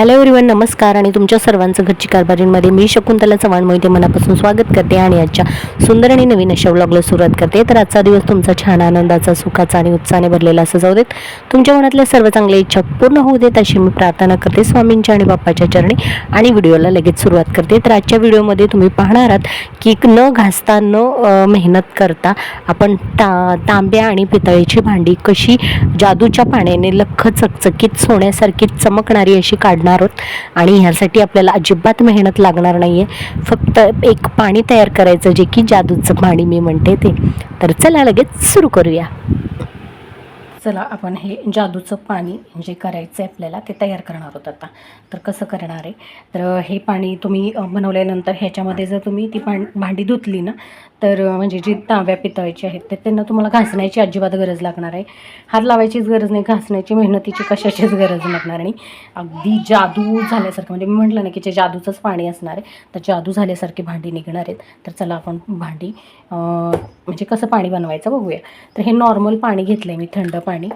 Hello everyone नमस्कार आणि तुमच्या सर्वांचं घरची कारभारींमध्ये मी शकुंतला चव्हाण मोहिते मनापासून स्वागत करते आणि आजच्या सुंदर आणि नवीन अशा व्लॉगला सुरुवात करते. तर आजचा दिवस तुमचा छान आनंदाचा सुखाचा आणि उत्साहाने भरलेला असं जाऊ देत. तुमच्या मनातल्या सर्व चांगल्या इच्छा पूर्ण होऊ देत अशी मी प्रार्थना करते स्वामींच्या आणि बाप्पाच्या चरणी आणि व्हिडिओला लगेच सुरुवात करते. तर आजच्या व्हिडिओमध्ये तुम्ही पाहणार आहात की न घासता न मेहनत करता आपण ता तांब्या आणि पितळेची भांडी कशी जादूच्या पाण्याने लख चकचकीत सोन्यासारखी चमकणारी अशी काढणार आहोत. आणि ह्यासाठी आपल्याला अजिबात मेहनत लागणार नाही आहे फक्त एक पाणी तयार करायचं जे की जादूचं पाणी मी म्हणते ते. तर चला लगेच सुरू करूया. चला आपण हे जादूचं पाणी जे करायचं आहे आपल्याला ते तयार करणार आहोत आता. तर कसं करणार आहे? तर हे पाणी तुम्ही बनवल्यानंतर ह्याच्यामध्ये जर तुम्ही ती पाण भांडी धुतली ना तर म्हणजे जी तांब्या पितळायची आहेत तर त्यांना तुम्हाला घासण्याची अजिबात गरज लागणार आहे. हात लावायचीच गरज नाही घासण्याची मेहनतीची कशाचीच गरज लागणार आणि अगदी जादू झाल्यासारखं म्हणजे मी म्हटलं ना की जे जादूचंच पाणी असणार आहे तर जादू झाल्यासारखी भांडी निघणार आहेत. तर चला आपण भांडी म्हणजे कसं पाणी बनवायचं बघूया. तर हे नॉर्मल पाणी घेतलं आहे मी थंड पाणी पाणी.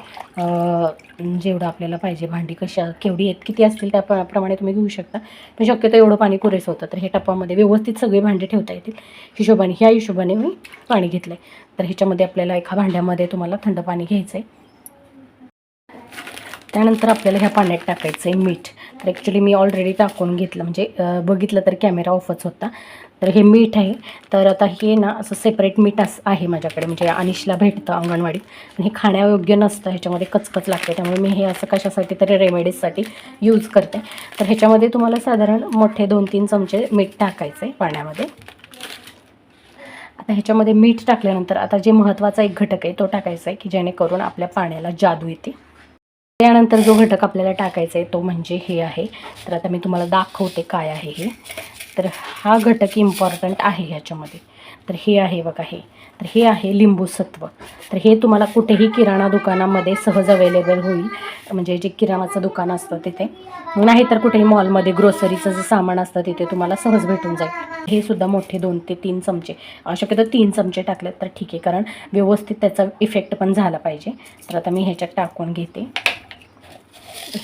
जेवढं आपल्याला पाहिजे भांडी कशा केवढी आहेत किती असतील त्याप्रमाणे तुम्ही घेऊ शकता. पण शक्यतो एवढं पाणी पुरेसं होतं. तर हे टप्पामध्ये व्यवस्थित सगळे भांडे ठेवता येतील. हिशोबाने ह्या हिशोबाने मी पाणी घेतलं आहे तर ह्याच्यामध्ये आपल्याला एका भांड्यामध्ये तुम्हाला थंड पाणी घ्यायचं आहे त्यानंतर आपल्याला ह्या पाण्यात टाकायचं आहे मीठ. तर ॲक्च्युली मी ऑलरेडी टाकून घेतलं. म्हणजे बघितलं तर कॅमेरा ऑफच होता. तर हे मीठ आहे. तर आता हे ना असं सेपरेट मीठ असं आहे माझ्याकडे. म्हणजे अनिशला भेटतं अंगणवाडीत. पण हे खाण्यायोग्य नसतं. ह्याच्यामध्ये कचकच लागते. त्यामुळे मी हे असं कशासाठी तरी रेमेडीजसाठी यूज करते. तर ह्याच्यामध्ये तुम्हाला साधारण मोठे दोन तीन चमचे मीठ टाकायचं पाण्यामध्ये. आता ह्याच्यामध्ये मीठ टाकल्यानंतर आता जे महत्त्वाचा एक घटक आहे तो टाकायचा आहे की जेणेकरून आपल्या पाण्याला जादू येते. त्यानंतर जो घटक आपल्याला टाकायचा आहे तो म्हणजे हे आहे. तर आता मी तुम्हाला दाखवते काय आहे हे. तर हा घटक इम्पॉर्टंट आहे ह्याच्यामध्ये. तर हे आहे बघा हे. तर हे आहे लिंबूसत्व. तर हे तुम्हाला कुठेही किराणा दुकानामध्ये सहज अवेलेबल होईल. म्हणजे जे किराणाचं दुकान असतं तिथे. नाही तर कुठेही मॉलमध्ये ग्रोसरीचं जे सामान असतं तिथे तुम्हाला सहज भेटून जाईल. हे सुद्धा मोठे दोन ते तीन चमचे. शक्यतो तीन चमचे टाकलेत तर ठीक आहे. कारण व्यवस्थित त्याचा इफेक्ट पण झाला पाहिजे. तर आता मी ह्याच्यात टाकून घेते.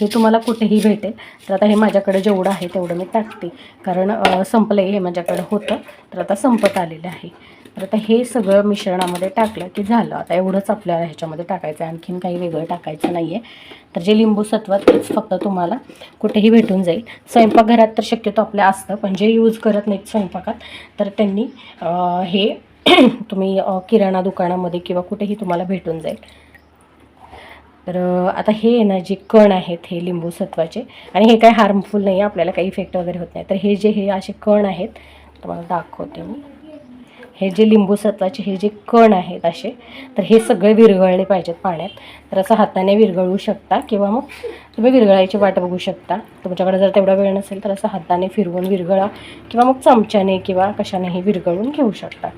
हे तुम्हाला कुठेही भेटेल. तर आता हे माझ्याकडे जेवढं आहे तेवढं मी टाकते. कारण संपलं हे माझ्याकडे होतं. तर आता संपत आलेलं आहे. तर आता हे सगळं मिश्रणामध्ये टाकलं की झालं. आता एवढंच आपल्याला ह्याच्यामध्ये टाकायचं आहे. आणखीन काही वेगळं टाकायचं नाही आहे तर जे लिंबू सत्व तेच फक्त तुम्हाला कुठेही भेटून जाईल. स्वयंपाकघरात तर शक्यतो आपल्या असतं. पण जे यूज करत नाहीत स्वयंपाकात तर त्यांनी हे तुम्ही किराणा दुकानामध्ये किंवा कुठेही तुम्हाला भेटून जाईल. तर आता हे ना जे कण आहेत हे लिंबू सत्वाचे आणि हे काही हार्मफुल नाही आहे आपल्याला काही इफेक्ट वगैरे होत नाही. तर हे जे हे असे कण आहेत तुम्हाला दाखवते मी. हे जे लिंबू सत्वाचे हे जे कण आहेत असे तर हे सगळे विरघळले पाहिजेत पाण्यात. तर असं हाताने विरघळू शकता किंवा मग तुम्ही विरघळायची वाट बघू शकता. तुमच्याकडे जर तेवढा वेळ नसेल तर असं हाताने फिरवून विरघळा किंवा मग चमच्याने किंवा कशानेही विरघळून घेऊ शकता.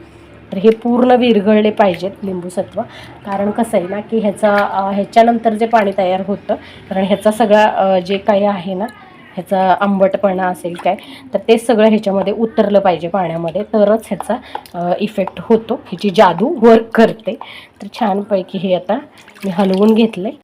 तर हे पूर्ण विरघळले पाहिजेत लिंबूसत्व. कारण कसं आहे ना की ह्याचा ह्याच्यानंतर जे पाणी तयार होतं कारण ह्याचा सगळा जे काही आहे ना ह्याचा आंबटपणा असेल काय तर ते सगळं ह्याच्यामध्ये उतरलं पाहिजे पाण्यामध्ये. तरच ह्याचा इफेक्ट होतो. ह्याची जादू वर्क करते. तर छानपैकी हे आता मी हलवून घेतलं आहे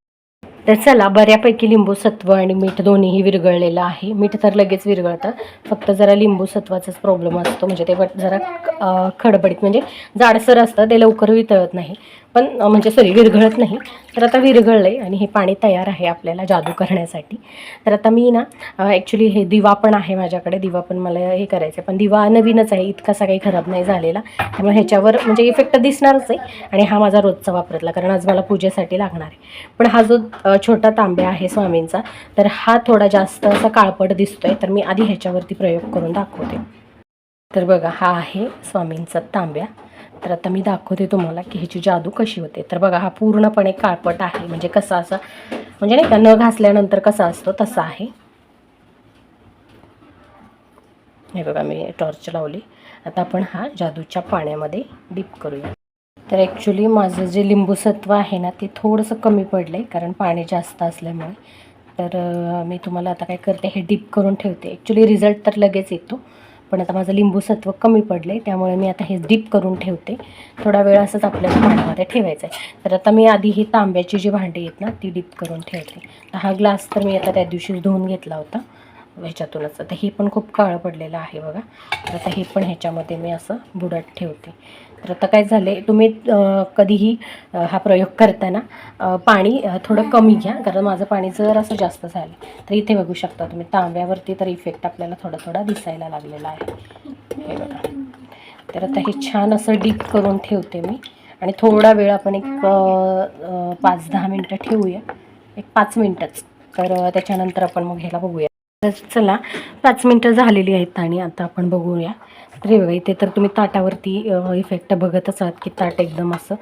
तर चला बऱ्यापैकी लिंबू सत्व आणि मीठ दोन्हीही विरघळलेलं आहे. मीठ तर लगेच विरघळतं. फक्त जरा लिंबू सत्वाचाच प्रॉब्लेम असतो. म्हणजे ते जरा खडबडीत म्हणजे जाडसर असतं. ते लवकर वितळत नाही. पण म्हणजे सॉरी विरघळत नाही. तर आता विरघळलं आहे आणि हे पाणी तयार आहे आपल्याला जादू करण्यासाठी. तर आता मी ना ॲक्च्युली हे दिवा पण आहे माझ्याकडे. दिवा पण मला हे करायचं आहे पण दिवा नवीनच आहे इतकासा काही खराब नाही झालेला. त्यामुळे ह्याच्यावर म्हणजे इफेक्ट दिसणारच आहे आणि हा माझा रोजचा वापरतला कारण आज मला पूजेसाठी लागणार आहे. पण हा जो छोटा तांब्या आहे स्वामींचा तर हा थोडा जास्त असा काळपट दिसतोय. तर मी आधी ह्याच्यावरती प्रयोग करून दाखवते. तर बघा हा आहे स्वामींचा तांब्या. तर आता मी दाखवते तुम्हाला की ह्याची जादू कशी होते. तर बघा हा पूर्णपणे काळपट आहे. म्हणजे कसा असा म्हणजे नाही का न घासल्यानंतर कसा असतो तसा आहे. हे बघा मी टॉर्च लावली. आता आपण हा जादूच्या पाण्यामध्ये डीप करूया. तर ॲक्च्युली माझं जे लिंबूसत्व आहे ना ते थोडंसं कमी पडलं आहे कारण पाणी जास्त असल्यामुळे. तर मी तुम्हाला आता काय करते हे डीप करून ठेवते. ॲक्च्युली रिझल्ट तर लगेच येतो. पण आता माझं लिंबूसत्व कमी पडले त्यामुळे मी आता हे डीप करून ठेवते. थोडा वेळ असंच आपल्याला भांड्यामध्ये ठेवायचं आहे. तर आता मी आधी ही तांब्याची जी भांडी आहेत ना ती डीप करून ठेवते. दहा हा ग्लास तर मी आता त्या दिवशी धुवून घेतला होता. ह्याच्यातूनच. आता हे पण खूप काळं पडलेलं आहे बघा. तर आता हे पण ह्याच्यामध्ये मी असं बुडत ठेवते. तर आता काय झालं आहे तुम्ही कधीही हा प्रयोग करताना पाणी थोडं कमी घ्या. कारण माझं पाणी जर असं जास्त झालं तर इथे बघू शकता तुम्ही तांब्यावरती तर इफेक्ट आपल्याला थोडा थोडा दिसायला लागलेला आहे. हे बघा. तर आता हे छान असं डीप करून ठेवते मी. आणि थोडा वेळ आपण एक पाच दहा मिनटं ठेवूया. एक पाच मिनटंच. तर त्याच्यानंतर आपण मग ह्याला बघूया. तर चला पाच मिनटं झालेली आहेत आणि आता आपण बघूया. अरे बघा इथे तर तुम्ही ताटावरती इफेक्ट बघतच आहात की ताट एकदम असं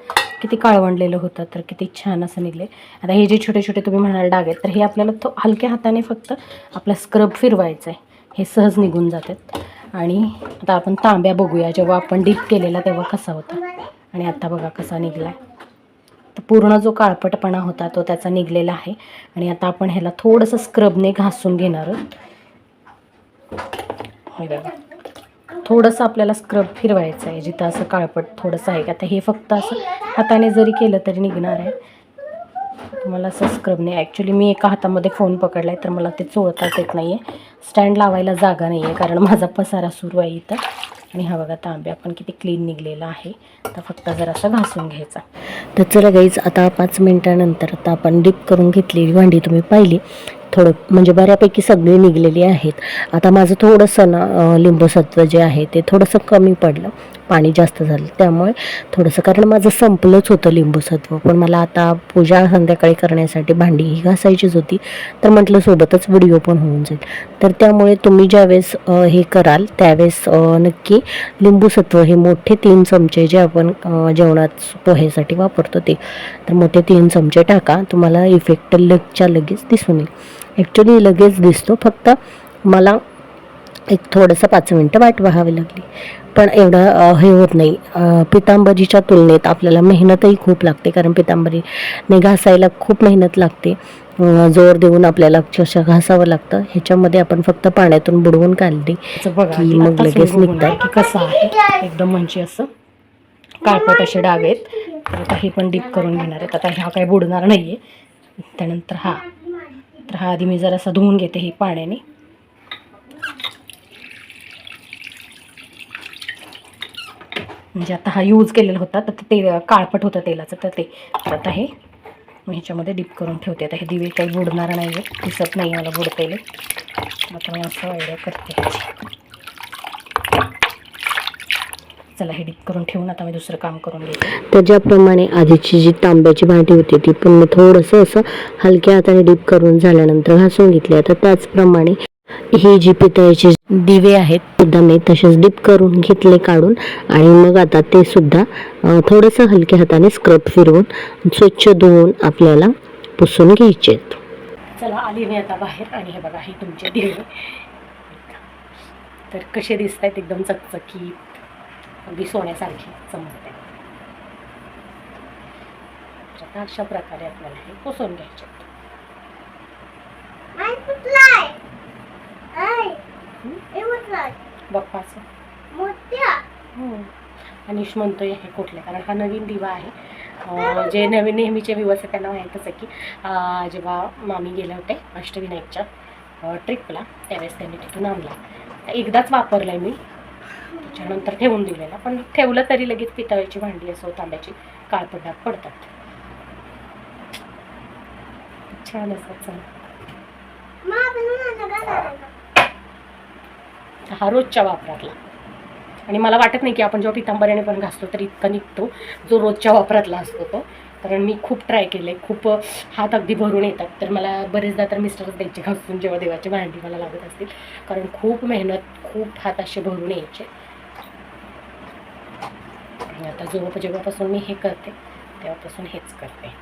किती काळवंडलेलं होतं तर किती छान असं निघले आता हे जे छोटे छोटे तुम्ही म्हणाल डाग आहेत तर हे आपल्याला तो हलक्या हाताने फक्त आपला स्क्रब फिरवायचं आहे हे सहज निघून जातात. आणि आता आपण तांब्या बघूया जेव्हा आपण डीप केलेला तेव्हा कसा होता. आणि आता बघा कसा निघला तर पूर्ण जो काळपटपणा होता तो त्याचा निघलेला आहे. आणि आता आपण ह्याला थोडंसं स्क्रबने घासून घेणार आहोत. थोडंसं आपल्याला स्क्रब फिरवायचं आहे जिथं असं काळपट थोडंसं आहे. आता हे फक्त असं हाताने जरी केलं तरी निघणार आहे. तुम्हाला असं स्क्रबने ॲक्च्युली मी एका हातामध्ये फोन पकडला आहे तर मला ते चोळताच येत नाही आहे स्टँड लावायला जागा नाही आहे कारण माझा पसारा सुरू आहे इथं. आणि हा बघा तांब्या पण किती क्लीन निघलेला आहे. तर फक्त जरासा घासून घ्यायचा. तर चला गाईज आता पाच मिनटानंतर आता आपण डीप करून घेतलेली भांडी तुम्ही पाहिली. थोडं म्हणजे बऱ्यापैकी सगळी निघलेली आहेत. आता माझं थोडंसं ना लिंबूसत्व जे आहे ते थोडंसं कमी पडलं. पाणी जास्त झालं. त्यामुळे थोडंसं कारण माझं संपलंच होतं लिंबूसत्व. पण मला आता पूजा संध्याकाळी करण्यासाठी भांडी ही घासायचीच होती. तर म्हटलं सोबतच व्हिडिओ पण होऊन जाईल. तर त्यामुळे तुम्ही ज्यावेळेस हे कराल त्यावेळेस नक्की लिंबूसत्व हे मोठे तीन चमचे जे आपण जेवणात पोह्यासाठी वापरतो ते तर मोठे तीन चमचे टाका. तुम्हाला इफेक्ट लगच्या लगेच दिसून येईल. ॲक्च्युली लगेच दिसतो. फक्त मला एक थोडंसं पाच मिनटं वाट पाहावी लागली. पण एवढं हे होत नाही. पितांबरीच्या तुलनेत आपल्याला मेहनतही खूप लागते. कारण पितांबरीने घासायला खूप मेहनत लागते. जोर देऊन आपल्याला अक्षरशः घासावं लागतं. ह्याच्यामध्ये आपण फक्त पाण्यातून बुडवून काढली की मग लगेच निघतात. की कसं आहे. एकदम म्हणजे असं काळपट असे डाग आहेत. तर आता हे पण डीप करून घेणार आहेत. आता ह्या काही बुडणार नाही आहे त्यानंतर हा. तर हा आधी मी जरासा धुवून घेते हे पाण्याने. म्हणजे आता हा यूज केलेला होता तर ते काळपट होतं तेलाचं तर ते आता हे मी ह्याच्यामध्ये डीप करून ठेवते. आता हे दिवे काही बुडणार नाही आहे दिसत नाही मला बुडतेले. आता मी असं आयडिया करते. चला हे डीप करून ठेवून आता मी दुसरं काम करून घेते. तर ज्याप्रमाणे आधीची जी तांब्याची भांडी होती ती पण मी थोडंसं असं हलक्या हाताने डीप करून झाल्यानंतर घासून घेतली. आता त्याचप्रमाणे ही जी पितळेचे दिवे आहेत सुद्धा मी तसेच डीप करून घेतले काढून. आणि मग आता ते सुद्धा थोडंसं हलक्या हाताने स्क्रब फिरवून स्वच्छ धुवून आपल्याला पुसून घ्यायचे आहेत. चला आली मी आता बाहेर. आणि हे बघा हे तुमचे दिवे. तर कसे दिसत आहेत एकदम चकचकीत. अगदी सोन्यासारखे चमकते अशा प्रकारे आपल्याला हे पुसून घ्यायचे बाप्पाचं. मोठ्या अनिश म्हणतोय हे कुठले? कारण हा नवीन दिवा आहे. जे नवीन नेहमीचे दिवस आहे त्यांना माहीतच आहे की जेव्हा मामी गेले होते अष्टविनायकच्या ट्रिपला त्यावेळेस त्यांनी तिथून आणला. एकदाच वापरला आहे मी. त्याच्यानंतर ठेवून दिलेला. पण ठेवलं तरी लगेच पितळेची भांडी असो तांब्याची काळपटात पडतात. छान असतात चला मग आपण माझं घालायला. हा रोजच्या वापरातला. आणि मला वाटत नाही की आपण जेव्हा पितांबऱ्याने पण घासतो तर इतका निघतो जो रोजच्या वापरातला असतो तो. कारण मी खूप ट्राय केले खूप हात अगदी भरून येतात. तर मला बरेचदा तर मिस्टरच द्यायचे घासून जेव्हा देवाची भांडी मला लागत असतील. कारण खूप मेहनत खूप हात असे भरून यायचे. आणि आता जेव्हा जेव्हापासून मी हे करते तेव्हापासून हेच करते.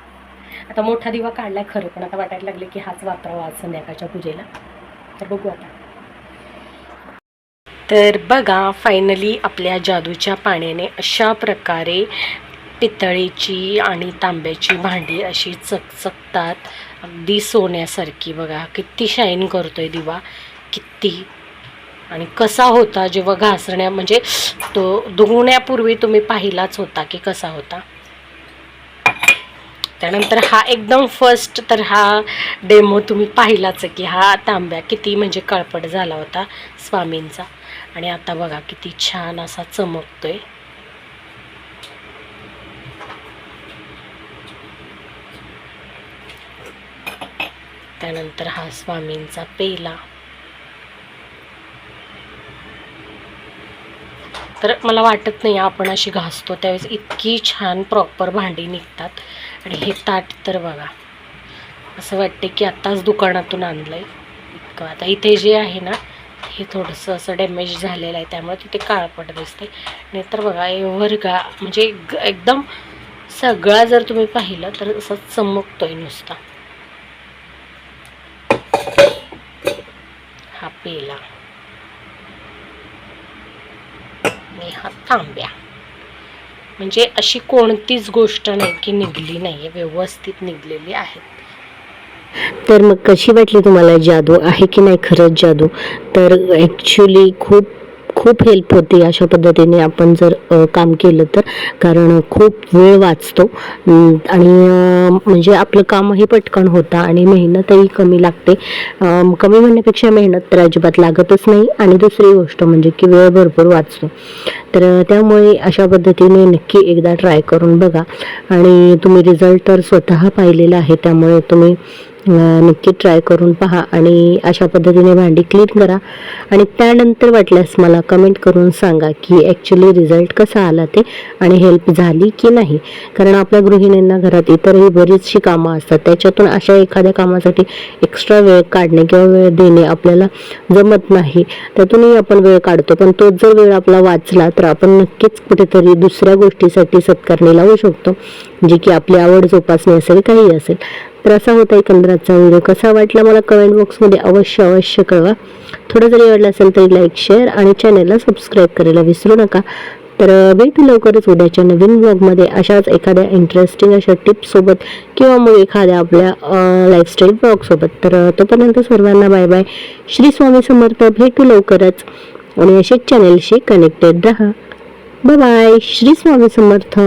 आता मोठा दिवा काढला खरं पण आता वाटायला लागले की हाच वापरावा आज संध्याकाळच्या पूजेला. तर बघू आता. तर बघा फायनली आपल्या जादूच्या पाण्याने अशा प्रकारे पितळेची आणि तांब्याची भांडी अशी चकचकतात. अगदी सोन्यासारखी बघा किती शाईन करतोय दिवा किती. आणि कसा होता जेव्हा घासण्या म्हणजे तो धुवण्यापूर्वी तुम्ही पाहिलाच होता की कसा होता? त्यानंतर हा एकदम फर्स्ट तर हा डेमो तुम्ही पाहिलाच आहे की हा तांब्या किती म्हणजे कळपट झाला होता स्वामींचा. आणि आता बघा किती छान असा चमकतोय. त्यानंतर हा स्वामींचा पेला. तर मला वाटत नाही आपण अशी घासतो त्यावेळेस इतकी छान प्रॉपर भांडी निघतात. आणि हे ताट तर बघा असं वाटते की आत्ताच दुकानातून आणलं आहे इतकं. आता इथे जे आहे ना हे थोडंसं असं डॅमेज झालेलं आहे त्यामुळे तिथे काळपट दिसते नाहीतर बघा एव्हर गा म्हणजे एकदम सगळा जर तुम्ही पाहिलं तर असं चमकतोय नुसता. हा पेला. आणि हा तांब्या. म्हणजे अशी कोणतीच गोष्ट नाही की निघली नाही आहे व्यवस्थित निघलेली आहेत. तर मग कशी वाटली तुम्हाला जादू? आहे की नाही खरंच जादू? तर ॲक्च्युली खूप खूप हेल्प होते अशा पद्धतीने आपण जर काम केलं तर. कारण खूप वेळ वाचतो. आणि म्हणजे आपलं कामही पटकन होतं आणि मेहनतही कमी लागते. कमी म्हणण्यापेक्षा मेहनत तर अजिबात लागतच नाही. आणि दुसरी गोष्ट म्हणजे की वेळ भरपूर वाचतो. तर त्यामुळे अशा पद्धतीने नक्की एकदा ट्राय करून बघा. आणि तुम्ही रिझल्ट तर स्वतः पाहिलेला आहे. त्यामुळे तुम्ही नक्की ट्राय करून पहा आणि अशा पद्धतीने भांडी क्लीन करा. आणि त्यानंतर वाटल्यास मला कमेंट करून सांगा की ॲक्च्युली रिझल्ट कसा आला ते आणि हेल्प झाली की नाही. कारण आपल्या गृहिणींना घरात इतरही बरीचशी कामं असतात. त्याच्यातून अशा एखाद्या कामासाठी एक्स्ट्रा वेळ काढणे किंवा वेळ देणे आपल्याला जमत नाही. त्यातूनही आपण वेळ काढतो. पण तोच जर वेळ आपला वाचला तर आपण नक्कीच कुठेतरी दुसऱ्या गोष्टीसाठी सत्कारणी लावू शकतो. जी की आपली आवड जोपासणी असेल काही असेल. तर असा होता एकंदराचा व्हिडिओ. कसा वाटला मला कमेंट बॉक्समध्ये अवश्य अवश्य कळवा. थोडं जरी आवडलं असेल तरी लाईक शेअर आणि चॅनलला सबस्क्राईब करायला विसरू नका. तर भेटू लवकरच उद्याच्या नवीन ब्लॉगमध्ये अशाच एखाद्या इंटरेस्टिंग अशा टिप्ससोबत किंवा मग एखाद्या आपल्या लाईफस्टाईल ब्लॉगसोबत तर तोपर्यंत सर्वांना बाय बाय श्री स्वामी समर्थ. भेटू लवकरच. आणि असेच चॅनलशी कनेक्टेड राहा. Bye bye Shri Swami Samarth.